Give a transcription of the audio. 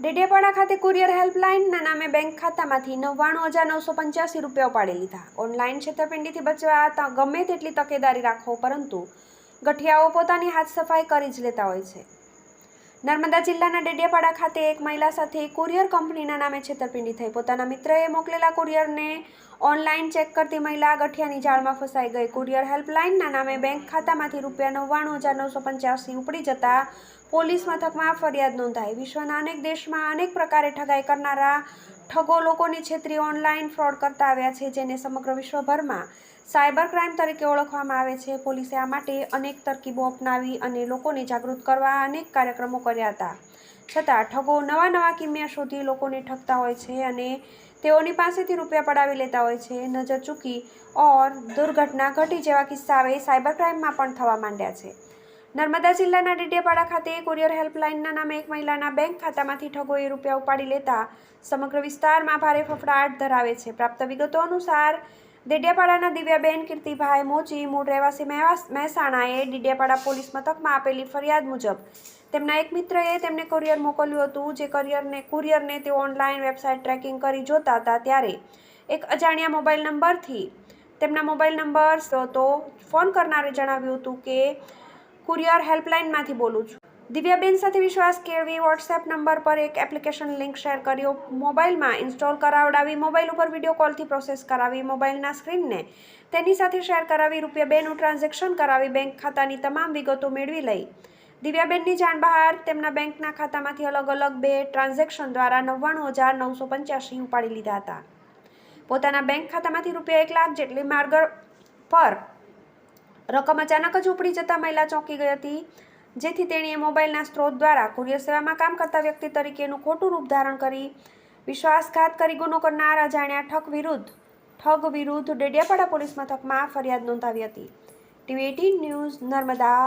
ડેડિયાપાડા ખાતે કુરિયર હેલ્પલાઇનના નામે બેંક ખાતામાંથી નવ્વાણું હજાર નવસો પંચ્યાસી રૂપિયા ઉપાડી લીધા. ઓનલાઈન છેતરપિંડીથી બચવા ગમે તેટલી તકેદારી રાખો, પરંતુ ગઠિયાઓ પોતાની હાથ સફાઈ કરી જ લેતા હોય છે. નર્મદા જિલ્લાના ડેડિયાપાડા ખાતે એક મહિલા સાથે કુરિયર કંપનીના નામે છેતરપિંડી થઈ. પોતાના મિત્રએ મોકલેલા કુરિયરને ઓનલાઈન ચેક કરતી મહિલા ગઠિયાની જાળમાં ફસાઈ ગઈ. કુરિયર હેલ્પલાઇનના નામે બેંક ખાતામાંથી રૂપિયા નવ્વાણું હજાર નવસો પંચ્યાસી ઉપડી જતા પોલીસ મથકમાં ફરિયાદ નોંધાઈ. વિશ્વના અનેક દેશમાં અનેક પ્રકારે ઠગાઈ કરનારા ઠગો લોકોની છેતરી ઓનલાઈન ફ્રોડ કરતા આવ્યા છે, જેને સમગ્ર વિશ્વભરમાં સાયબર ક્રાઇમ તરીકે ઓળખવામાં આવે છે. પોલીસે આ માટે અનેક તરકીબો અપનાવી અને લોકોને જાગૃત કરવા અનેક કાર્યક્રમો કર્યા હતા. છતાં ઠગો નવા નવા કિમિયા શોધી લોકોને ઠગતા હોય છે અને તેઓની પાસેથી રૂપિયા પડાવી લેતા હોય છે. નજર ચૂકી ઓર દુર્ઘટના ઘટી જેવા કિસ્સા આવે સાયબર ક્રાઇમમાં પણ થવા માંડ્યા છે. નર્મદા જિલ્લાના ડેડિયાપાડા ખાતે કુરિયર હેલ્પલાઇનના નામે એક મહિલાના બેંક ખાતામાંથી ઠગોએ રૂપિયા ઉપાડી લેતા સમગ્ર વિસ્તારમાં ભારે ફફડાટ ધરાવે છે. પ્રાપ્ત વિગતો અનુસાર દેડિયાપાડાના દિવ્યાબેન, કીર્તિભાઈ મોચી, મૂળ રહેવાસી મહેસાણાએ દિડિયાપાડા પોલીસ મથકમાં આપેલી ફરિયાદ મુજબ તેમના એક મિત્રએ તેમને કુરિયર મોકલ્યું હતું, જે કુરિયરને કુરિયરને તેઓ ઓનલાઈન વેબસાઇટ ટ્રેકિંગ કરી જોતા હતા ત્યારે એક અજાણ્યા મોબાઈલ નંબરથી તેમના મોબાઈલ નંબર તો ફોન કરનારે જણાવ્યું હતું કે કુરિયર હેલ્પલાઇનમાંથી બોલું છું. દિવ્યાબેન સાથે વિશ્વાસ કેળવી વોટ્સએપ નંબર પર એક એપ્લિકેશન લિંક શેર કર્યો. મોબાઈલમાં ઇન્સ્ટોલ કરાવડાવી મોબાઈલ ઉપર વીડિયો કોલથી પ્રોસેસ કરાવી મોબાઈલના સ્ક્રીનને તેની સાથે શેર કરાવી, રૂપિયા બેનું ટ્રાન્ઝેક્શન કરાવી, બેંક ખાતાની તમામ વિગતો મેળવી લઈ. દિવ્યાબેનની જાણ બહાર, તેમના બેંકના ખાતામાંથી અલગ અલગ બે ટ્રાન્ઝેક્શન દ્વારા નવ્વાણું હજાર નવસો પંચ્યાસી ઉપાડી લીધા હતા. પોતાના બેંક ખાતામાંથી રૂપિયા એક લાખ જેટલી માર્ગ પર રકમ અચાનક જ ઉપડી જતા મહિલા ચોંકી ગઈ હતી. જેથી તેણીએ મોબાઈલના સ્ત્રોત દ્વારા કુરિયર સેવામાં કામ કરતા વ્યક્તિ તરીકેનું ખોટું રૂપ ધારણ કરી વિશ્વાસઘાત કરી ગુનો કરનાર અજાણ્યા ઠગ વિરુદ્ધ ઠગ વિરુદ્ધ ડેડિયાપાડા પોલીસ મથકમાં ફરિયાદ નોંધાવી હતી. TV news Narmada